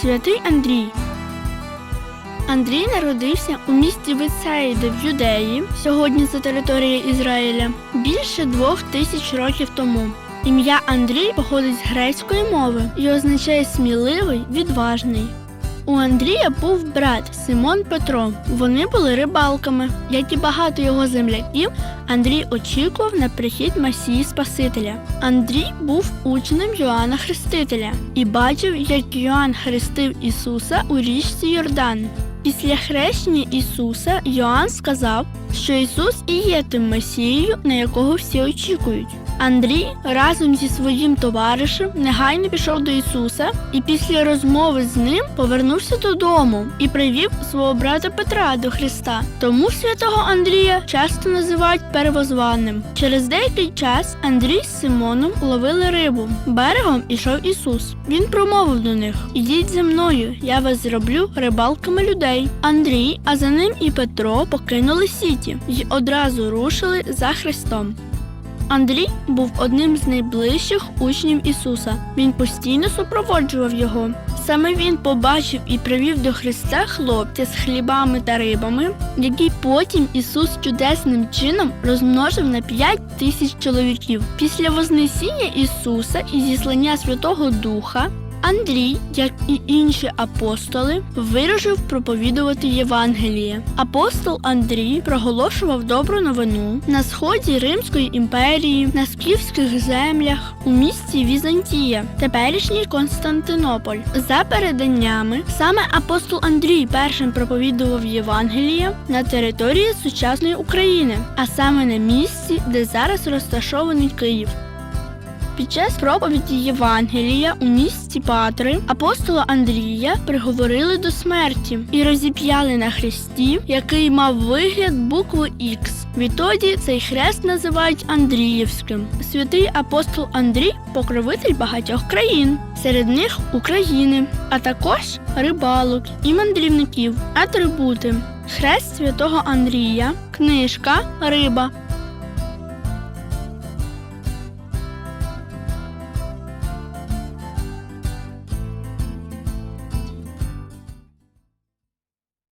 Святий Андрій. Андрій народився у місті Вицеїди в Юдеї, сьогодні це територія Ізраїля, більше двох тисяч років тому. Ім'я Андрій походить з грецької мови і означає сміливий, відважний. У Андрія був брат Симон Петро. Вони були рибалками. Як і багато його земляків, Андрій очікував на прихід Месії Спасителя. Андрій був учнем Йоанна Хрестителя і бачив, як Йоанн хрестив Ісуса у річці Йордан. Після хрещення Ісуса Йоанн сказав, що Ісус і є тим Месією, на якого всі очікують. Андрій разом зі своїм товаришем негайно пішов до Ісуса і після розмови з ним повернувся додому і привів свого брата Петра до Христа. Тому святого Андрія часто називають первозваним. Через деякий час Андрій з Симоном ловили рибу. Берегом ішов Ісус. Він промовив до них: Ідіть за мною, я вас зроблю рибалками людей. Андрій, а за ним і Петро покинули сіті й одразу рушили за Христом. Андрій був одним з найближчих учнів Ісуса. Він постійно супроводжував його. Саме він побачив і привів до Христа хлопця з хлібами та рибами, який потім Ісус чудесним чином розмножив на п'ять тисяч чоловіків. Після Вознесіння Ісуса і зіслання Святого Духа Андрій, як і інші апостоли, вирушив проповідувати Євангеліє. Апостол Андрій проголошував добру новину на сході Римської імперії, на скіфських землях, у місті Візантія, теперішній Константинополь. За переданнями, саме апостол Андрій першим проповідував Євангеліє на території сучасної України, а саме на місці, де зараз розташований Київ. Під час проповіді Євангелія у місті Патри апостола Андрія приговорили до смерті і розіп'яли на хресті, який мав вигляд букви Х. Відтоді цей хрест називають Андріївським. Святий апостол Андрій покровитель багатьох країн, серед них України, а також рибалок і мандрівників, атрибути. Хрест святого Андрія, книжка, риба,